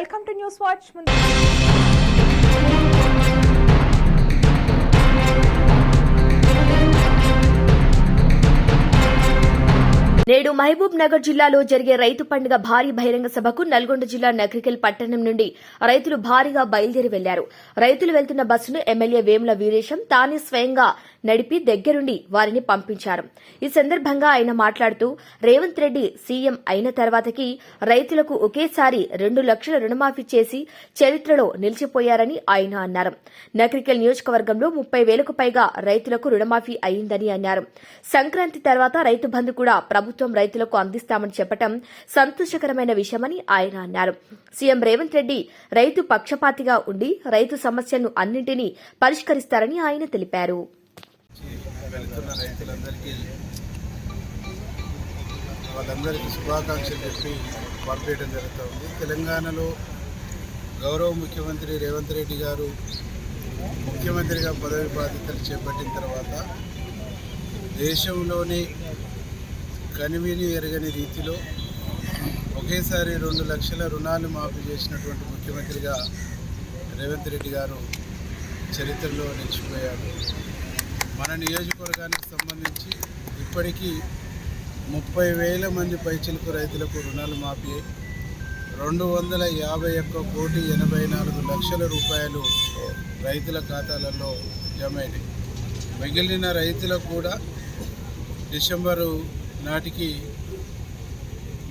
Welcome to news watch ముందు. నేడు మహబూబ్ నగర్ జిల్లాలో జరిగే రైతు పండుగ భారీ బహిరంగ సభకు నల్గొండ జిల్లా నగరికల్ పట్టణం నుండి రైతులు భారీగా బయలుదేరి వెళ్ళారు. రైతులు వెళ్తున్న బస్సును ఎమ్మెల్యే వేముల వీరేశం తానే స్వయంగా నడిపి దగ్గరుండి వారిని పంపించారు. ఈ సందర్భంగా ఆయన మాట్లాడుతూ రేవంత్ రెడ్డి సీఎం అయిన తర్వాతకి రైతులకు ఒకేసారి రెండు లక్షల రుణమాఫీ చేసి చరిత్రలో నిలిచిపోయారని ఆయన అన్నారు. నగరికల్ నియోజకవర్గంలో ముప్పై వేలకు పైగా రైతులకు రుణమాఫీ అయిందని అన్నారు. సంక్రాంతి తర్వాత రైతు బంధు కూడా ప్రభుత్వం రైతులకు అందిస్తామని చెప్పడం సంతోషకరమైన విషయమని ఆయన అన్నారు. సీఎం రేవంత్ రెడ్డి రైతు పక్షపాతిగా ఉండి రైతు సమస్యలను అన్నింటినీ పరిష్కరిస్తారని ఆయన తెలిపారు. వెళ్తున్న రైతులందరికీ వాళ్ళందరికీ శుభాకాంక్షలు చెప్పి పంపేయడం జరుగుతుంది. తెలంగాణలో గౌరవ ముఖ్యమంత్రి రేవంత్ రెడ్డి గారు ముఖ్యమంత్రిగా పదవి బాధ్యతలు చేపట్టిన తర్వాత దేశంలోనే కనివిని ఎరగని రీతిలో ఒకేసారి రెండు లక్షల రుణాలు మాఫీ చేసినటువంటి ముఖ్యమంత్రిగా రేవంత్ రెడ్డి గారు చరిత్రలో నిలిచిపోయారు. మన నియోజకవర్గానికి సంబంధించి ఇప్పటికీ ముప్పై వేల మంది పైచిలుకు రైతులకు రుణాలు మాఫీ రెండు వందల యాభై ఒక్క కోటి ఎనభై నాలుగు లక్షల రూపాయలు రైతుల ఖాతాలలో జమ మిగిలిన రైతులకు కూడా డిసెంబరు నాటికి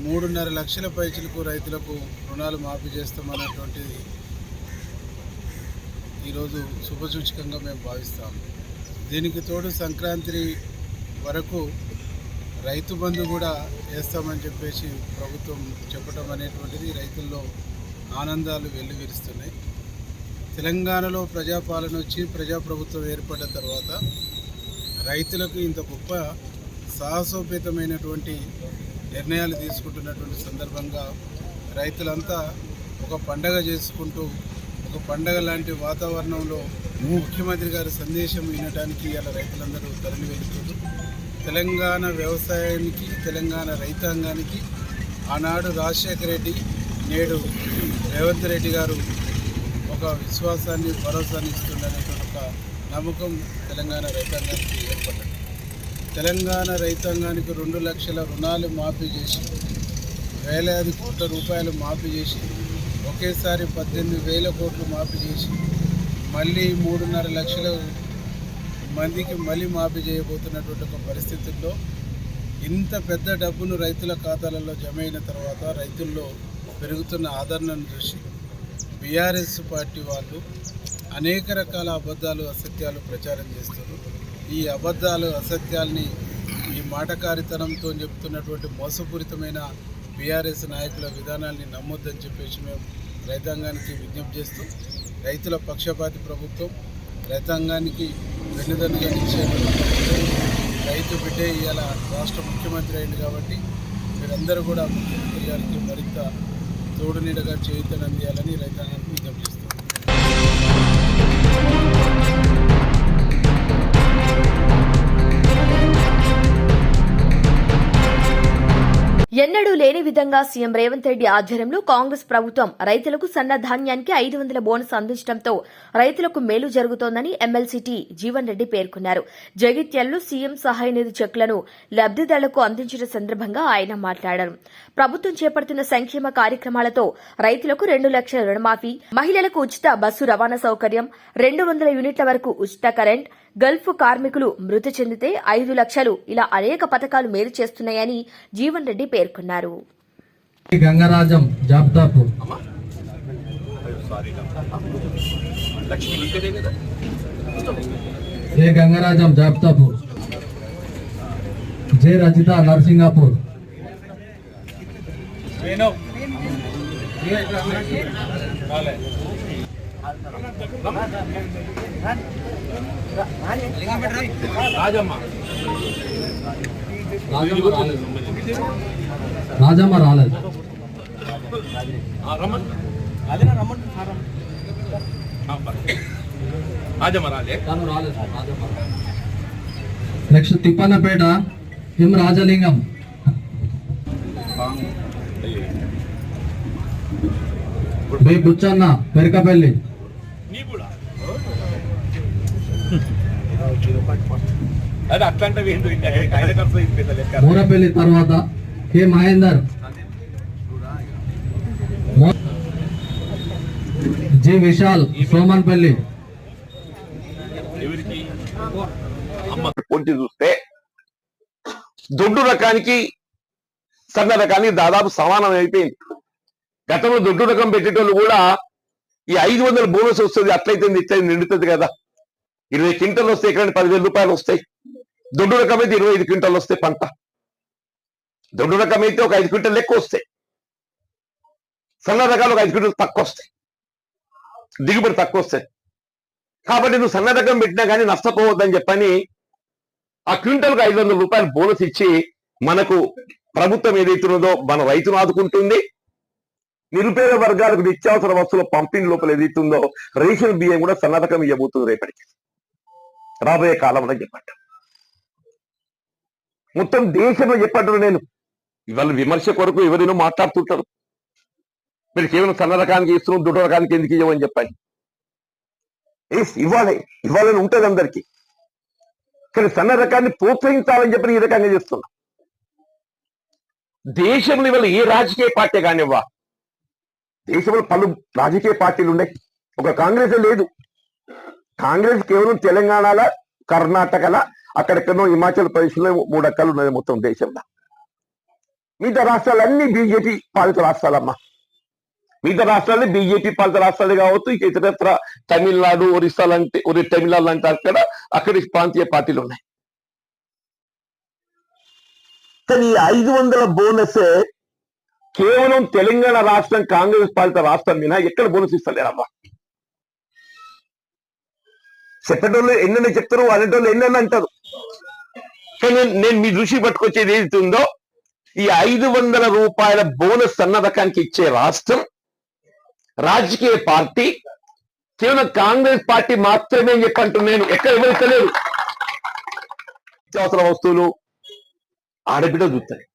మూడున్నర లక్షల పైచిలకు రైతులకు రుణాలు మాఫీ చేస్తామన్నటువంటిది ఈరోజు శుభసూచకంగా మేము భావిస్తాము. దీనికి తోడు సంక్రాంతి వరకు రైతు బంధు కూడా వేస్తామని చెప్పేసి ప్రభుత్వం చెప్పడం అనేటువంటిది రైతుల్లో ఆనందాలు వెల్లువిరుస్తున్నాయి. తెలంగాణలో ప్రజాపాలన వచ్చి ప్రజాప్రభుత్వం ఏర్పడ్డ తర్వాత రైతులకు ఇంత గొప్ప సాహసోపేతమైనటువంటి నిర్ణయాలు తీసుకుంటున్నటువంటి సందర్భంగా రైతులంతా ఒక పండగ చేసుకుంటూ ఒక పండగ లాంటి వాతావరణంలో ముఖ్యమంత్రి గారి సందేశం వినడానికి ఇలా రైతులందరూ తరలి వెళ్తున్నారు. తెలంగాణ వ్యవసాయానికి తెలంగాణ రైతాంగానికి ఆనాడు రాజశేఖర రెడ్డి నేడు రేవంత్ రెడ్డి గారు ఒక విశ్వాసాన్ని భరోసాన్ని ఇస్తుందనేటువంటి ఒక నమ్మకం తెలంగాణ రైతాంగానికి ఏర్పడ్డది. తెలంగాణ రైతాంగానికి రెండు లక్షల రుణాలు మాఫీ చేసి వేలాది కోట్ల రూపాయలు మాఫీ చేసి ఒకేసారి పద్దెనిమిది వేల కోట్లు మాఫీ చేసి మళ్ళీ మూడున్నర లక్షల మందికి మళ్ళీ మాఫీ చేయబోతున్నటువంటి ఒక పరిస్థితుల్లో ఇంత పెద్ద డబ్బును రైతుల ఖాతాలలో జమ అయిన తర్వాత రైతుల్లో పెరుగుతున్న ఆదరణను చూసి బీఆర్ఎస్ పార్టీ వాళ్ళు అనేక రకాల అబద్ధాలు అసత్యాలు ప్రచారం చేస్తారు ఈ అబద్ధాలు అసత్యాల్ని ఈ మాటకారితనంతో చెప్తున్నటువంటి మోసపూరితమైన బీఆర్ఎస్ నాయకుల విధానాల్ని నమ్మొద్దని చెప్పేసి మేము రైతాంగానికి విజ్ఞప్తి చేస్తూ రైతుల పక్షపాతి ప్రభుత్వం రైతాంగానికి వెన్నుదన్నుగా నిలిచే రైతు బిడ్డే ఇవాళ రాష్ట్ర ముఖ్యమంత్రి అయింది కాబట్టి మీరందరూ కూడా ముఖ్యమంత్రి గారికి మరింత తోడునీడగా చేయుతనందియాలని రైతాంగానికి విజ్ఞప్తి ఎన్నడూ లేని విధంగా సీఎం రేవంత్ రెడ్డి ఆధ్వర్యంలో కాంగ్రెస్ ప్రభుత్వం రైతులకు సన్న ధాన్యానికి ఐదు వందల బోనస్ అందించడంతో రైతులకు మేలు జరుగుతోందని ఎమ్మెల్సీటీ జీవన్ రెడ్డి పేర్కొన్నారు. జగిత్యాలలో సీఎం సహాయ నిధి చెక్లను లబ్దిదారులకు అందించిన సందర్భంగా ఆయన మాట్లాడారు. ప్రభుత్వం చేపడుతున్న సంక్షేమ కార్యక్రమాలతో రైతులకు రెండు లక్షల రుణమాఫీ మహిళలకు ఉచిత బస్సు రవాణా సౌకర్యం రెండు వందల యూనిట్ల వరకు ఉచిత కరెంట్ గల్ఫ్ కార్మికులు మృతి చెందితే ఐదు లక్షలు ఇలా అనేక పథకాలు మేలు చేస్తున్నాయని జీవన్ రెడ్డి పేర్కొన్నారు. గంగరాజం జాబితాపూర్ జే గంగరాజం జాబితాపూర్ జే రజిత నర్సింగాపూర్ రాజమ్మ. రాలేదు. Rajamma next Thippannapet M Rajalingam. B Buchanna Perakapalli అది అట్లాంటి ఏంటి ఆయన ఖర్చు అయిపోయింది లెక్క మూరపల్లి తర్వాత కె మహేందర్? జి విశాల్ సోమన్పల్లి. ఎవరికి? పొంచి చూస్తే దొడ్డు రకానికి సన్న రకానికి దాదాపు సమానం అయిపోయింది. గతంలో దొడ్డు రకం పెట్టేటోళ్ళు కూడా ఈ ఐదు వందల బోనస్ వస్తుంది అట్లయితే ఇట్లయితే నిండుతుంది కదా. ఇరవై క్వింటల్ వస్తే ఎక్కడ పదివేల రూపాయలు వస్తాయి. దొడ్డు రకం అయితే ఇరవై ఐదు క్వింటల్ వస్తాయి పంట. దొడ్డు రకం అయితే ఒక ఐదు క్వింటల్ ఎక్కువ వస్తాయి. సన్న రకాలు ఒక ఐదు క్వింటల్ తక్కువ వస్తాయి. దిగుబడి తక్కువ వస్తాయి. కాబట్టి నువ్వు సన్న రకం పెట్టినా కానీ నష్టపోవద్దని చెప్పని ఆ క్వింటల్కి ఐదు వందల రూపాయలు బోనస్ ఇచ్చి మనకు ప్రభుత్వం ఏదైతున్నదో మన రైతును ఆదుకుంటుంది. నిరుపేద వర్గాలకు నిత్యావసర వస్తువుల పంపిణీ లోపల ఏదైతుందో రేషన్ బియ్యం కూడా సన్న రకం ఇవ్వబోతుంది రేపటికి. రాబోయే కాలంలో చెప్పండి. మొత్తం దేశంలో చెప్పంటారు నేను. ఇవాళ విమర్శ కొరకు ఎవరైనా మాట్లాడుతుంటారు? మీరు కేవలం సన్న రకానికి ఇస్తున్నాం దుడ్డు రకానికి ఎందుకు ఇవ్వమని చెప్పండి. ఎస్, ఇవ్వాలి. ఇవ్వాలని ఉంటుంది అందరికీ. కానీ సన్న రకాన్ని ప్రోత్సహించాలని చెప్పి ఈ రకంగా చేస్తున్నా. దేశంలో ఇవాళ ఏ రాజకీయ పార్టీ కానివ్వా? దేశంలో పలు రాజకీయ పార్టీలు ఉన్నాయి. ఒక కాంగ్రెస్ లేదు. కాంగ్రెస్ కేవలం తెలంగాణలో కర్ణాటకల అక్కడెక్కడో హిమాచల్ ప్రదేశ్లో మూడు అక్కలు ఉన్నాయి మొత్తం దేశంలో. మిగతా రాష్ట్రాలన్నీ బీజేపీ పాలిత రాష్ట్రాలమ్మా. మిగతా రాష్ట్రాలు బీజేపీ పాలిత రాష్ట్రాలు కావచ్చు ఇక ఇతరత్ర తమిళనాడు ఒరిస్సా లాంటి ఒరి తమిళనాడు లాంటి అక్కడ అక్కడి ప్రాంతీయ పార్టీలు ఉన్నాయి. కానీ ఐదు వందల బోనస్ కేవలం తెలంగాణ రాష్ట్రం కాంగ్రెస్ పాలిత రాష్ట్రం మీద ఎక్కడ బోనస్ ఇస్తలేరమ్మా. చెప్పేటోళ్ళు ఎన్నెన్న చెప్తారు అనేటోళ్ళు ఎన్నెన్న అంటారు. కానీ నేను- మీ దృష్టి పట్టుకొచ్చేది ఏది ఉందో ఈ ఐదు వందల రూపాయల బోనస్ సన్నదకానికి ఇచ్చే రాష్ట్రం రాజకీయ పార్టీ కేవలం కాంగ్రెస్ పార్టీ మాత్రమే అని నేను ఎక్కడ ఎవరు తెలియదు నిత్యావసర వస్తువులు ఆడబిడ్డ చూస్తాయి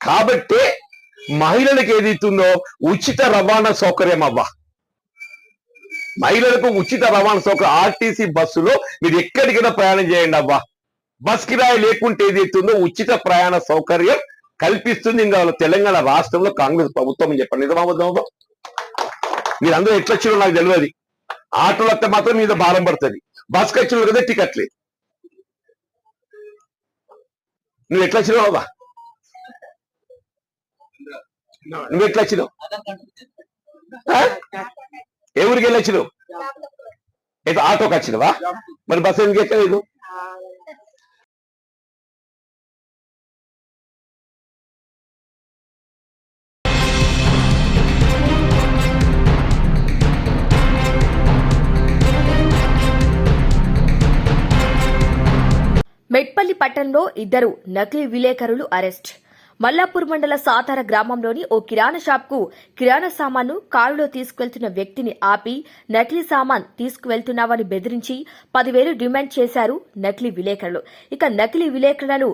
కాబట్టి మహిళలకు ఏదైతుందో ఉచిత రవాణా సౌకర్యం అవ్వా. మహిళలకు ఉచిత రవాణా సౌకర్యం ఆర్టీసీ బస్సులో మీరు ఎక్కడికైనా ప్రయాణం చేయండి అవ్వా. బస్ కిరాయి లేకుంటే ఏదైతుందో ఉచిత ప్రయాణ సౌకర్యం కల్పిస్తుంది ఇంకా వాళ్ళ తెలంగాణ రాష్ట్రంలో కాంగ్రెస్ ప్రభుత్వం అని చెప్పండి. నిజమాబద్ధం మీరు అందరూ ఎట్లా వచ్చారో నాకు తెలియదు. ఆటోలు వస్తే మాత్రం మీద భారం పడుతుంది. బస్ ఖర్చులు కదా టికెట్ లేదు నువ్వు ఎట్లా వచ్చినావు బాబా నువ్వు ఎట్లా వచ్చినావు? ఏ ఊరికి వెళ్ళి వచ్చినావు అయితే ఆటోకి వచ్చినవా మరి బస్సు ఎందుకు ఎక్కలేదు? మెట్పల్లి పట్టణంలో ఇద్దరు నకిలీ విలేకరులు అరెస్ట్. మల్లాపూర్ మండల సాతార గ్రామంలోని ఓ కిరాణా షాప్కు కిరాణా సామాన్ను కారులో తీసుకువెళ్తున్న వ్యక్తిని ఆపి నకిలీ సామాన్ తీసుకువెళ్తున్నావని బెదిరించి పదివేలు డిమాండ్ చేశారు నకిలీ విలేకరులు. ఇక నకిలీ విలేకరులను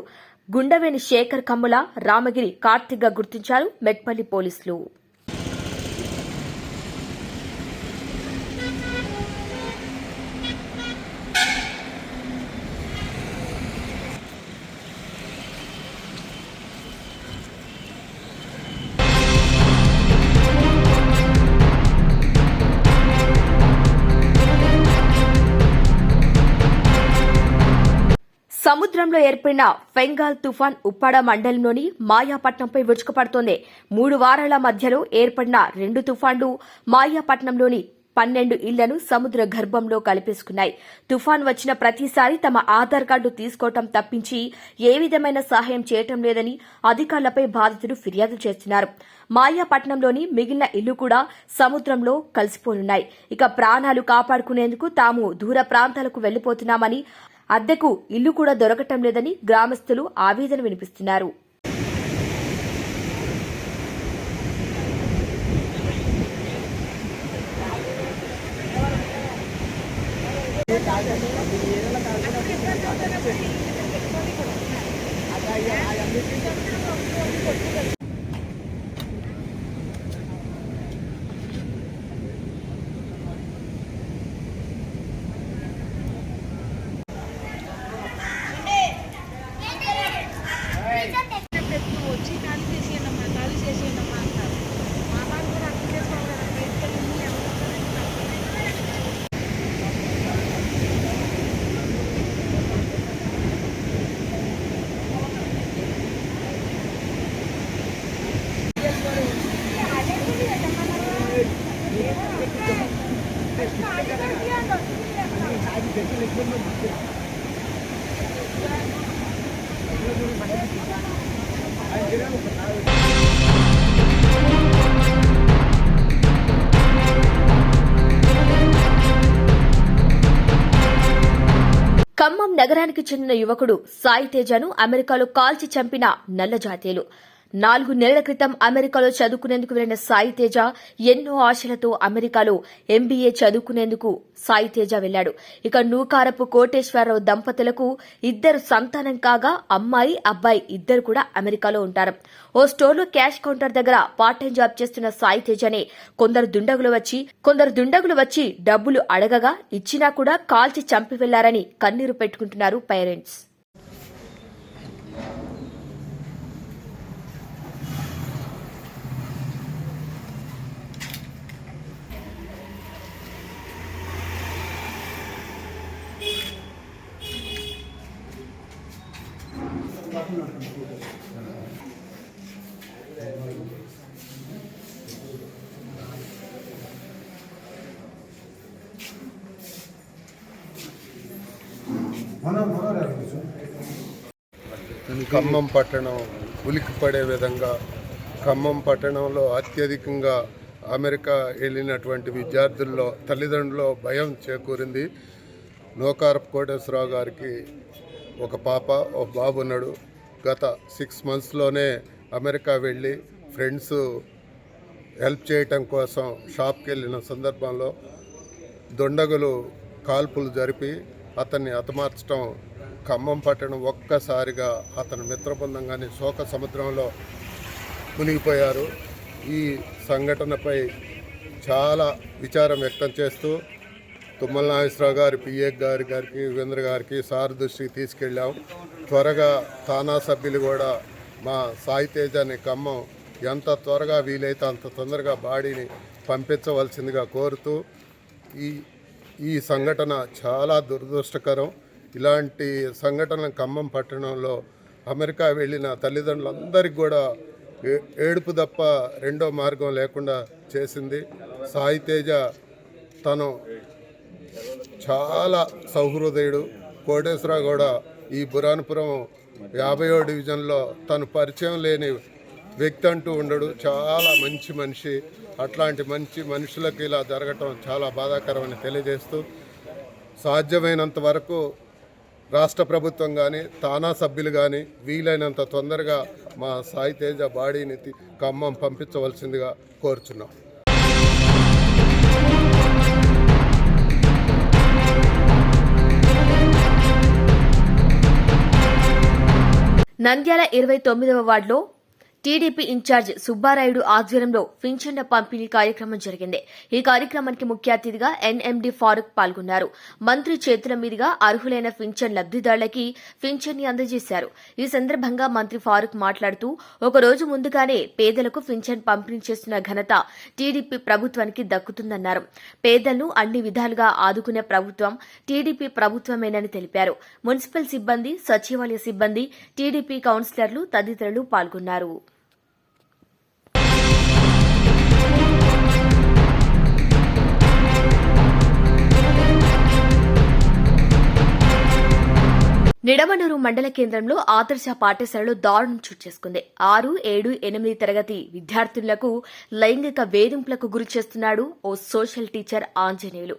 గుండవేని శేఖర్ కమ్ముల రామగిరి కార్తిక్గా గుర్తించారు మెట్పల్లి పోలీసులు. సముద్రంలో ఏర్పడిన ఫెంగాల్ తుఫాన్ ఉప్పాడ మండలంలోని మాయాపట్నంపై విరుచుకుపడుతోంది. మూడు వారాల మధ్యలో ఏర్పడిన రెండు తుఫాన్లు మాయాపట్నంలోని పన్నెండు ఇళ్ళను సముద్ర గర్భంలో కలిపేసుకున్నాయి. తుఫాన్ వచ్చిన ప్రతిసారి తమ ఆధార్ కార్డు తీసుకోవటం తప్పించి ఏ విధమైన సహాయం చేయటం లేదని అధికారులపై బాధితులు ఫిర్యాదు చేస్తున్నారు. మాయాపట్నంలోని మిగిలిన ఇల్లు కూడా సముద్రంలో కలిసిపోనున్నాయి. ఇక ప్రాణాలు కాపాడుకునేందుకు తాము దూర ప్రాంతాలకు వెళ్ళిపోతున్నామని అద్దెకు ఇల్లు కూడా దొరకటం లేదని గ్రామస్తులు ఆవేదన వినిపిస్తున్నారు. నగరానికి చెందిన యువకుడు సాయి తేజను అమెరికాలో కాల్చి చంపిన నల్ల జాతీయులు. నాలుగు నెలల క్రితం అమెరికాలో చదువుకునేందుకు వెళ్ళిన సాయి తేజ ఎన్నో ఆశలతో అమెరికాలో ఎంబీఏ చదువుకునేందుకు సాయి తేజ వెళ్ళాడు ఇక నూకారపు కోటేశ్వరరావు దంపతులకు ఇద్దరు సంతానం కాగా అమ్మాయి అబ్బాయి ఇద్దరు కూడా అమెరికాలో ఉంటారు. ఓ స్టోర్లో క్యాష్ కౌంటర్ దగ్గర పార్ట్ టైం జాబ్ చేస్తున్న సాయి తేజనే కొందరు దుండగులు వచ్చి కొందరు దుండగులు వచ్చి డబ్బులు అడగగా ఇచ్చినా కూడా కాల్చి చంపి వెళ్ళారని కన్నీరు పెట్టుకుంటున్నారు పేరెంట్స్. ఖమ్మం పట్టణం ఉలిక్కిపడే విధంగా ఖమ్మం పట్టణంలో అత్యధికంగా అమెరికా వెళ్ళినటువంటి విద్యార్థుల్లో తల్లిదండ్రుల్లో భయం చేకూరింది. నోకారపు కోటేశ్వరరావు గారికి ఒక పాప ఒక బాబు ఉన్నాడు. గత సిక్స్ మంత్స్లోనే అమెరికా వెళ్ళి ఫ్రెండ్స్ హెల్ప్ చేయటం కోసం షాప్కి వెళ్ళిన సందర్భంలో దొండగులు కాల్పులు జరిపి అతన్ని హతమార్చడం ఖమ్మం పట్టణం ఒక్కసారిగా అతని మిత్రబృందంగానే శోక సముద్రంలో మునిగిపోయారు. ఈ సంఘటనపై చాలా విచారం వ్యక్తం చేస్తూ తుమ్మల నాగేశ్వరరావు గారి పిఏ గారి గారికి యువేంద్ర గారికి సార్ దృష్టికి తీసుకెళ్ళాం. త్వరగా తానా సభ్యులు కూడా మా సాయితేజాన్ని ఖమ్మం ఎంత త్వరగా వీలైతే అంత తొందరగా బాడీని పంపించవలసిందిగా కోరుతూ ఈ ఈ సంఘటన చాలా దురదృష్టకరం. ఇలాంటి సంఘటన ఖమ్మం పట్టణంలో అమెరికా వెళ్ళిన తల్లిదండ్రులందరికీ కూడా ఏ- ఏడుపు తప్ప రెండో మార్గం లేకుండా చేసింది. సాయితేజ తను చాలా సౌహృదయుడు. కోటేశ్వరరావు కూడా ఈ బురానపురం యాభయో డివిజన్లో తను పరిచయం లేని వ్యక్తి అంటూ ఉండడు. చాలా మంచి మనిషి. అట్లాంటి మంచి మనుషులకు ఇలా జరగటం చాలా బాధాకరమని తెలియజేస్తూ సాధ్యమైనంత వరకు రాష్ట్ర ప్రభుత్వం కానీ తానా సభ్యులు కానీ వీలైనంత తొందరగా మా సాయి తేజ బాడీని ఖమ్మం పంపించవలసిందిగా కోరుచున్నాం. నంద్యాల ఇరవై తొమ్మిదవ వార్డులో టీడీపీ ఇన్ఛార్జ్ సుబ్బారాయుడు ఆధ్వర్యంలో పింఛన్ల పంపిణీ కార్యక్రమం జరిగింది. ఈ కార్యక్రమానికి ముఖ్య అతిథిగా ఎన్ఎండి ఫారూక్ పాల్గొన్నారు. మంత్రి చేతుల మీదుగా అర్హులైన పింఛన్ లబ్దిదారులకి పింఛన్ని అందజేశారు. ఈ సందర్భంగా మంత్రి ఫారూక్ మాట్లాడుతూ ఒక రోజు ముందుగానే పేదలకు పింఛన్ పంపిణీ చేస్తున్న ఘనత టీడీపీ ప్రభుత్వానికి దక్కుతుందన్నారు. పేదలను అన్ని విధాలుగా ఆదుకునే ప్రభుత్వం టీడీపీ ప్రభుత్వమేనని తెలిపారు. మున్సిపల్ సిబ్బంది సచివాలయ సిబ్బంది టీడీపీ కౌన్సిలర్లు తదితరులు పాల్గొన్నారు. నిడమనూరు మండల కేంద్రంలో ఆదర్శ పాఠశాలలో దారుణం చోటు చేసుకుంది. ఆరు ఏడు ఎనిమిది తరగతి విద్యార్థులకు లైంగిక వేధింపులకు గురి చేస్తున్నాడు ఓ సోషల్ టీచర్ ఆంజనేయులు.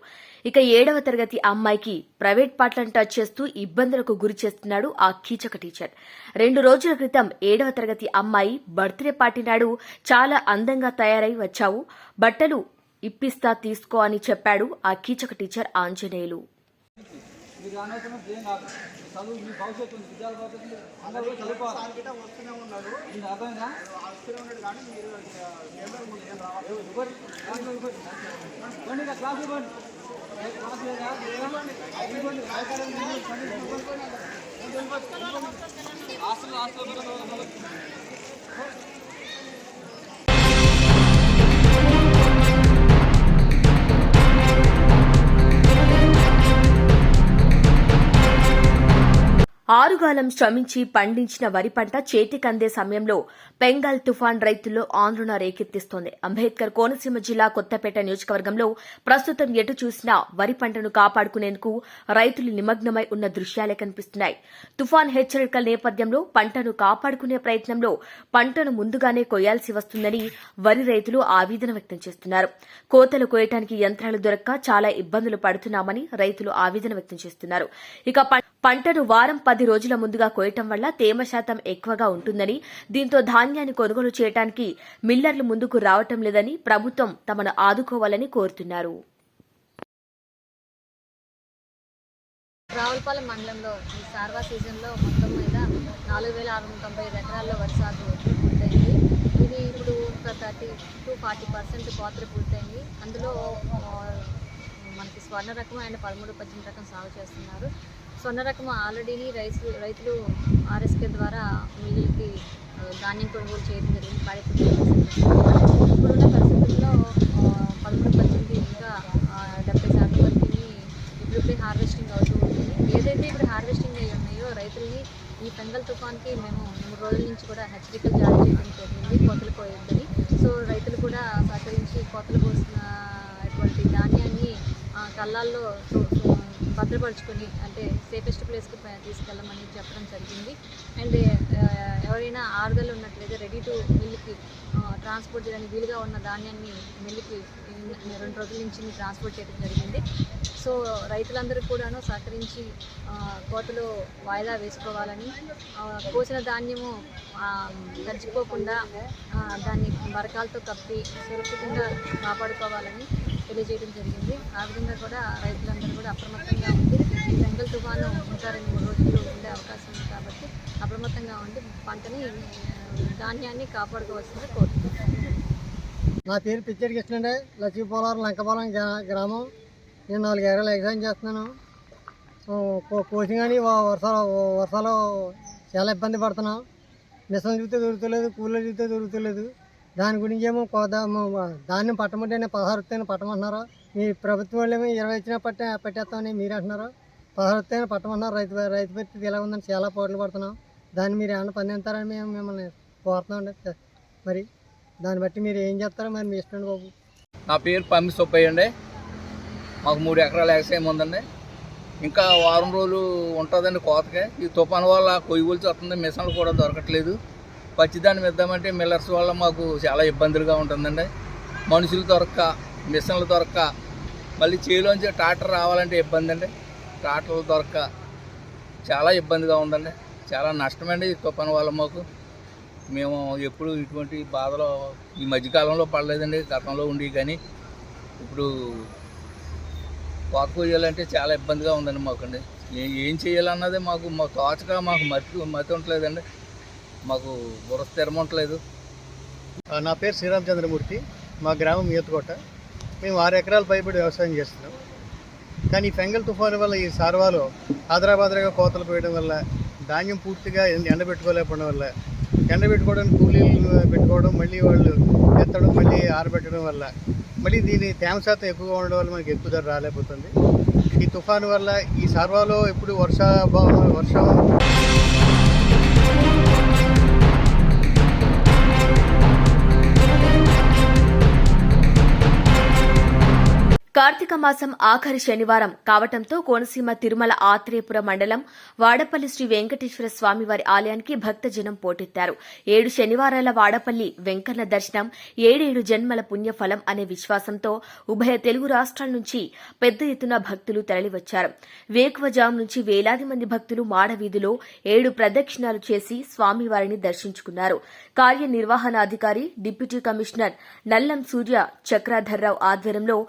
ఇక ఏడవ తరగతి అమ్మాయికి ప్రైవేట్ పాటలను టచ్ చేస్తూ ఇబ్బందులకు గురి చేస్తున్నాడు ఆ కీచక టీచర్. రెండు రోజుల క్రితం ఏడవ తరగతి అమ్మాయి బర్త్డే పార్టీ నాడు చాలా అందంగా తయారై వచ్చావు. బట్టలు ఇప్పిస్తా తీసుకో అని చెప్పాడు ఆ కీచక టీచర్ ఆంజనేయులు. మీరు అనవసరం ఏం కాదు చదువు మీ భవిష్యత్తు ఉంది విద్యార్థి భవిష్యత్తు. అందరూ చదువుకోవాలి ఇవ్వరు. పోండి ఇక క్లాస్ ఇవ్వండి క్లాస్ లేదా? ఇవ్వండి. ఇవ్వండి. ఇవ్వండి. హాస్టల్ హాస్టల్ ఆరుగాలం శ్రమించి పండించిన వరి పంట చేతికందే సమయంలో బెంగాల్ తుఫాన్ రైతుల్లో ఆందోళన రేకెత్తిస్తోంది. అంబేద్కర్ కోనసీమ జిల్లా కొత్తపేట నియోజకవర్గంలో ప్రస్తుతం ఎటు చూసినా వరి పంటను కాపాడుకునేందుకు రైతులు నిమగ్నమై ఉన్న దృశ్యాలే కనిపిస్తున్నాయి. తుఫాన్ హెచ్చరికల నేపథ్యంలో పంటను కాపాడుకునే ప్రయత్నంలో పంటను ముందుగానే కొయ్యాల్సి వస్తుందని వరి రైతులు ఆవేదన వ్యక్తం చేస్తున్నారు. కోతలు కోయటానికి యంత్రాలు దొరక్క చాలా ఇబ్బందులు పడుతున్నామని రైతులు ఆవేదన వ్యక్తం చేస్తున్నారు. ఇక పంటను వారం పది రోజుల ముందుగా కోయటం వల్ల తేమ శాతం ఎక్కువగా ఉంటుందని దీంతో ధాన్యాన్ని కొనుగోలు చేయడానికి మిల్లర్లు ముందుకు రావటం లేదని ప్రభుత్వం తమను ఆదుకోవాలని కోరుతున్నారు. రావులపాలెం మండలంలో ఈ సార్వా సీజన్లో మొత్తం మీద నాలుగు వేల ఆరు వందల తొంభై ఐదు ఎకరాల్లో వరి సాగు పూర్తయింది. ఇది ఇప్పుడు ఒక థర్టీ టు ఫార్టీ పర్సెంట్ కోతలు పూర్తయింది. అందులో మనకి స్వర్ణ రకం అండ్ పదమూడు పద్దెనిమిది రకం సాగు చేస్తున్నారు. స్వర్ణ రకం ఆల్రెడీ రైతు రైతులు ఆర్ఎస్కే ద్వారా మిల్లులకి ధాన్యం కొనుగోలు చేయడం జరిగింది. పాడి ఇప్పుడున్న పరిస్థితుల్లో ఆ, పదమూడు పద్దెనిమిది ఇంకా ఆ, డెబ్బై శాతం వరకు ఇప్పుడిప్పుడే హార్వెస్టింగ్ అవుతూ ఉంటుంది ఏదైతే ఇప్పుడు హార్వెస్టింగ్ అయ్యి ఉన్నాయో రైతుల్ని ఈ పెంగల్ తుఫాన్కి మేము మూడు రోజుల నుంచి కూడా హెచ్చరికలు జారీ చేయడం జరిగింది కోతలు కోయొద్దని సో రైతులు కూడా సహకరించి కోతలు కోసిన అటువంటి ధాన్యాన్ని ఆ, కళ్ళాల్లో సు- సు- భద్రపరుచుకొని అంటే సేఫెస్ట్ ప్లేస్కి తీసుకెళ్ళమని చెప్పడం జరిగింది అండ్ ఎవరైనా ఆరుదలు ఉన్నట్లయితే రెడీ టు మిల్కి ట్రాన్స్పోర్ట్ చేయడానికి వీలుగా ఉన్న ధాన్యాన్ని మిల్లుకి రెండు రోజుల నుంచి ట్రాన్స్పోర్ట్ చేయడం జరిగింది. సో రైతులందరూ కూడాను సహకరించి కోతలో వాయిదా వేసుకోవాలని కోసిన ధాన్యము గడిచిపోకుండా దాన్ని బరకాలతో కప్పి సురక్షితంగా కాపాడుకోవాలని తెలియజేయడం జరిగింది. ఆ విధంగా కూడా రైతులందరూ కూడా అప్రమత్తంగా ఉండి ఈ బెంగల్ తుఫాను ఇంకా రెండు మూడు రోజులు ఉండే అవకాశం ఉంది కాబట్టి అప్రమత్తంగా ఉండి పంటని ధాన్యాన్ని కాపాడుకోవాల్సిందిగా కోరుతున్నాను నా పేరు పిచ్చడి కృష్ణండి లక్ష్మీపోలవరం లంకపాలెం గ్రా- గ్రామం. నేను నాలుగు ఎకరాలు ఎగ్జామ్ చేస్తున్నాను. కోచింగ్ అని వర్షాలు వర్షాలు చాలా ఇబ్బంది పడుతున్నాం. మిషన్ చూస్తే దొరుకుతలేదు కూలర్ చూస్తే దొరుకుతలేదు. దాని గురించి ఏమో కోదా ధాన్యం పట్టమంటేనే పదహారు వస్తేనే పట్టమంటున్నారు? మీ ప్రభుత్వం వాళ్ళు ఏమో ఇరవై వచ్చిన పట్టే పట్టేస్తామని మీరు అంటున్నారు పదహారు వస్తేనే పట్టమన్నారు రైతు రైతు పరిస్థితి ఎలా ఉందని చాలా పోట్లు పడుతున్నాం. దాన్ని మీరు ఏమైనా పందిస్తారని మేము మిమ్మల్ని కోరుతున్నాం అండి. మరి దాన్ని బట్టి మీరు ఏం చేస్తారో మరి మీ ఇష్టం బాబు. నా పేరు పమ్మి సుబ్బయ్య అండి. మాకు మూడు ఎకరాల వ్యవసాయం ఉందండి. ఇంకా వారం రోజులు ఉంటుందండి కోతకి. ఈ తుఫాన్ వల్ల కొయ్యూలు వస్తుంది. మిషన్లు కూడా దొరకట్లేదు. పచ్చిదాన్ని ఇద్దామంటే మిల్లర్స్ వల్ల మాకు చాలా ఇబ్బందులుగా ఉంటుందండి. మనుషులు దొరక్క మిషన్లు దొరక్క మళ్ళీ చేలోంచి ట్రాక్టర్ రావాలంటే ఇబ్బంది అండి ట్రాక్టర్లు దొరక్క చాలా ఇబ్బందిగా ఉందండి. చాలా నష్టమండి ఈ తుఫాన్ వల్ల మాకు. మేము ఎప్పుడు ఇటువంటి బాధలు ఈ మధ్యకాలంలో పడలేదండి గతంలో ఉండి కానీ. ఇప్పుడు పాకు చేయాలంటే చాలా ఇబ్బందిగా ఉందండి మాకండి. ఏం చేయాలన్నదే మాకు మా తోచగా మాకు మతి మతి ఉండలేదండి మాకు బుర్ర స్థిరమంటలేదు లేదు నా పేరు శ్రీరామచంద్రమూర్తి మా గ్రామం ఈతకోట మేము ఆరు ఎకరాల పైబడి వ్యవసాయం చేస్తున్నాం. కానీ ఈ ఫెంగల్ తుఫాను వల్ల ఈ సార్వాలో ఆదరాబాదరాగా కోతలు పోయడం వల్ల ధాన్యం పూర్తిగా ఎండబెట్టుకోలేకపోవడం వల్ల ఎండబెట్టుకోవడానికి కూలీలు పెట్టుకోవడం మళ్ళీ వాళ్ళు ఎత్తడం మళ్ళీ ఆరబెట్టడం వల్ల మళ్ళీ దీని తేమ శాతం ఎక్కువగా ఉండడం వల్ల మనకి ఎక్కువ ధర రాలేకపోతుంది. ఈ తుఫాను వల్ల ఈ సార్వాలో ఎప్పుడు వర్ష వర్షం కార్తీక మాసం ఆఖరి శనివారం కావటంతో కోనసీమ తిరుమల ఆత్రేయపుర మండలం వాడపల్లి శ్రీ వెంకటేశ్వర స్వామి వారి ఆలయానికి భక్తజనం పోటెత్తారు. ఏడు శనివారాల వాడపల్లి వెంకన్న దర్శనం ఏడేడు జన్మల పుణ్యఫలం అనే విశ్వాసంతో ఉభయ తెలుగు రాష్ట్రాల నుంచి పెద్ద ఎత్తున భక్తులు తరలివచ్చారు. వేకువజాం నుంచి వేలాది మంది భక్తులు మాడవీధిలో ఏడు ప్రదక్షిణాలు చేసి స్వామివారిని దర్శించుకున్నారు. కార్యనిర్వహణాధికారి డిప్యూటీ కమిషనర్ నల్లం సూర్య చక్రాధర్రావు ఆధ్వర్యంలో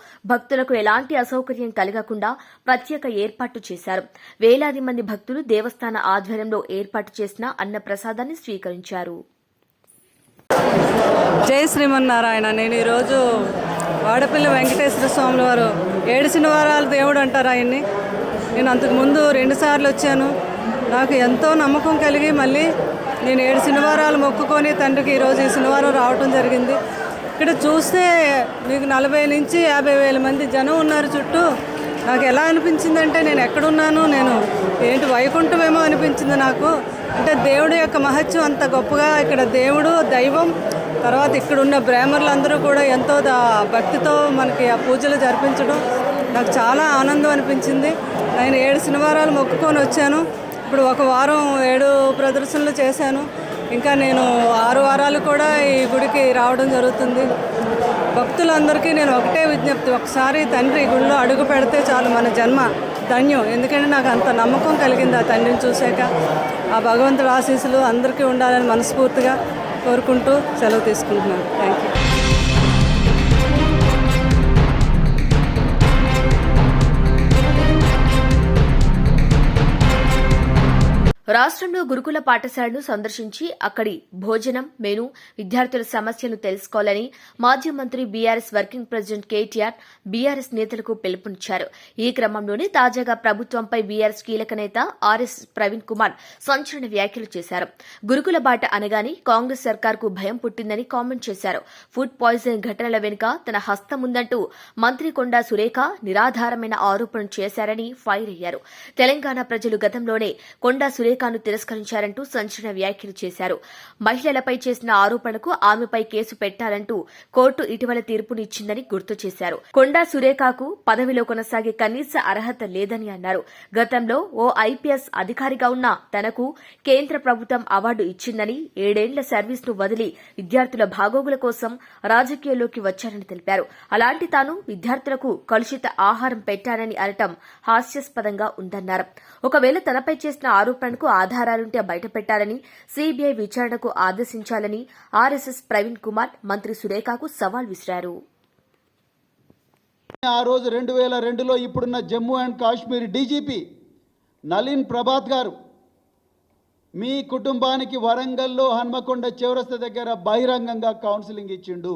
భక్తులకు ఎలాంటి అసౌకర్యం కలగకుండా ప్రత్యేక ఏర్పాట్లు చేశారు. వేలాది మంది భక్తులు దేవస్థాన ఆధ్వర్యంలో ఏర్పాటు చేసిన అన్న ప్రసాదాన్ని స్వీకరించారు. జై శ్రీమన్నారాయణ. నేను ఈరోజు వాడపల్లి వెంకటేశ్వర స్వామి వారు ఏడు శనివారాల దేవుడు అంటారు ఆయన్ని. నేను అంతకుముందు రెండుసార్లు వచ్చాను. నాకు ఎంతో నమ్మకం కలిగి మళ్ళీ నేను ఏడు శనివారాలు మొక్కుకొని తండ్రికి ఈరోజు ఈ శనివారం రావటం జరిగింది. ఇక్కడ చూస్తే మీకు నలభై నుంచి యాభై వేల మంది జనం ఉన్నారు చుట్టూ. నాకు ఎలా అనిపించిందంటే నేను ఎక్కడున్నాను నేను ఏంటి వైకుంఠమేమో అనిపించింది నాకు. అంటే దేవుడి యొక్క మహత్యం అంత గొప్పగా ఇక్కడ దేవుడు దైవం తర్వాత ఇక్కడ ఉన్న బ్రాహ్మణులందరూ కూడా ఎంతో భక్తితో మనకి ఆ పూజలు జరిపించడం నాకు చాలా ఆనందం అనిపించింది. నేను ఏడు శనివారాలు మొక్కుకొని వచ్చాను. ఇప్పుడు ఒక వారం ఏడు ప్రదర్శనలు చేశాను. ఇంకా నేను ఆరు వారాలు కూడా ఈ గుడికి రావడం జరుగుతుంది. భక్తులందరికీ నేను ఒకటే విజ్ఞప్తి ఒకసారి తండ్రి గుడిలో అడుగు పెడితే చాలు మన జన్మ ధన్యం. ఎందుకంటే నాకు అంత నమ్మకం కలిగింది ఆ తండ్రిని చూశాక. ఆ భగవంతుడు ఆశీస్సులు అందరికీ ఉండాలని మనస్ఫూర్తిగా కోరుకుంటూ సెలవు తీసుకుంటున్నాను. థ్యాంక్ యూ రాష్ట్రంలో గురుకుల పాఠశాలను సందర్శించి అక్కడి భోజనం మెను విద్యార్థుల సమస్యలను తెలుసుకోవాలని మాజీ మంత్రి BRS working president KTR BRS నేతలకు పిలుపునిచ్చారు. ఈ క్రమంలోనే తాజాగా ప్రభుత్వంపై బీఆర్ఎస్ కీలక నేత ఆర్ఎస్ ప్రవీణ్ కుమార్ సంచలన వ్యాఖ్యలు చేశారు. గురుకుల బాట అనగానే కాంగ్రెస్ సర్కార్కు భయం పుట్టిందని కామెంట్ చేశారు. ఫుడ్ పాయిజన్ ఘటనల వెనుక తన హస్తముందంటూ మంత్రి కొండా సురేఖ నిరాధారమైన ఆరోపణలు చేశారని ఫైర్ అయ్యారు. తెలంగాణ ప్రజలు గతంలోనే కొండా అమెరికాను తిరస్కరించారంటూ సంచలన వ్యాఖ్యలు చేశారు. మహిళలపై చేసిన ఆరోపణకు ఆమెపై కేసు పెట్టాలంటూ కోర్టు ఇటీవల తీర్పునిచ్చిందని గుర్తు చేశారు. కొండా సురేఖకు పదవిలో కొనసాగే కనీస అర్హత లేదని అన్నారు. గతంలో ఓ ఐపీఎస్ అధికారిగా ఉన్న తనకు కేంద్ర ప్రభుత్వం అవార్డు ఇచ్చిందని ఏడేండ్ల సర్వీస్ను వదిలి విద్యార్థుల భాగోగుల కోసం రాజకీయాల్లోకి వచ్చారని తెలిపారు. అలాంటి తాను విద్యార్థులకు కలుషిత ఆహారం పెట్టానని అనటం హాస్యాస్పదంగా ఉందన్నారు. ఒకవేళ తనపై చేసిన ఆరోపణకు ఆధారాలుంటే బయటపెట్టాలని సీబీఐ విచారణకు ఆదేశించాలని ఆర్ఎస్ఎస్ ప్రవీణ్ కుమార్ మంత్రి సురేఖకు సవాల్ విసిరారు. ఆ రోజు రెండు వేల రెండులో ఇప్పుడున్న జమ్మూ అండ్ కాశ్మీర్ డీజీపీ నలిన్ ప్రభాత్ గారు మీ కుటుంబానికి వరంగల్లో హన్మకొండ చివరస్త దగ్గర బహిరంగంగా కౌన్సిలింగ్ ఇచ్చిండు.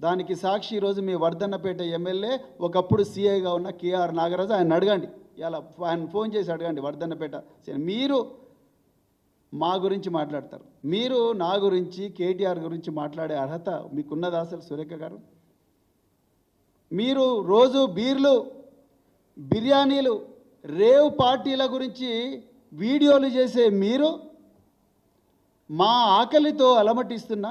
దానికి సాక్షి ఈరోజు మీ వర్ధన్నపేట ఎమ్మెల్యే ఒకప్పుడు సీఐగా ఉన్న కేఆర్ నాగరాజు. ఆయన అడగండి. ఇలా ఆయన ఫోన్ చేసి అడగండి వర్ధన్నపేట. మీరు మా గురించి మాట్లాడతారు. మీరు నా గురించి కేటీఆర్ గురించి మాట్లాడే అర్హత మీకున్నదా అసలు సురేఖ గారు? మీరు రోజు బీర్లు బిర్యానీలు రేవ్ పార్టీల గురించి వీడియోలు చేసే మీరు మా ఆకలితో అలమటిస్తున్నా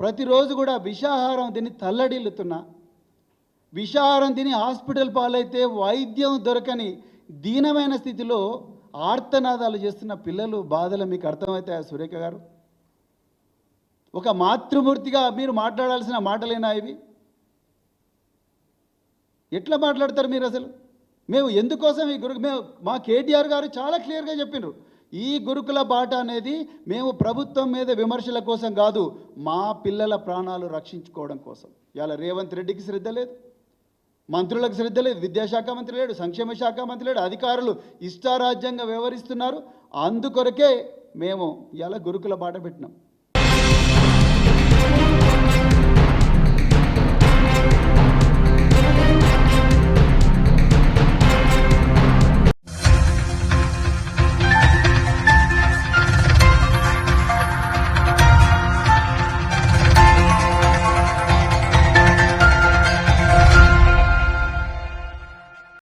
ప్రతిరోజు కూడా విషాహారం తిని తల్లడిల్లుతున్నా విషాహారం తిని హాస్పిటల్ పాలైతే వైద్యం దొరకని దీనమైన స్థితిలో ఆర్తనాదాలు చేస్తున్న పిల్లలు బాధలు మీకు అర్థమవుతాయా సురేఖ గారు? ఒక మాతృమూర్తిగా మీరు మాట్లాడాల్సిన మాటలేనా ఇవి? ఎట్లా మాట్లాడతారు మీరు అసలు? మేము ఎందుకోసం ఈ గురు మేము మా కేటీఆర్ గారు చాలా క్లియర్గా చెప్పిండ్రు ఈ గురుకుల బాట అనేది మేము ప్రభుత్వం మీద విమర్శల కోసం కాదు మా పిల్లల ప్రాణాలు రక్షించుకోవడం కోసం. ఇవాళ రేవంత్ రెడ్డికి శ్రద్ధ లేదు. మంత్రులకు శ్రద్ధ లేదు విద్యాశాఖ మంత్రి లేడు సంక్షేమ శాఖ మంత్రి లేడు అధికారులు ఇష్టారాజ్యంగా వ్యవహరిస్తున్నారు. అందుకొరకే మేము ఇలా గురుకుల బాట పెట్టినాం.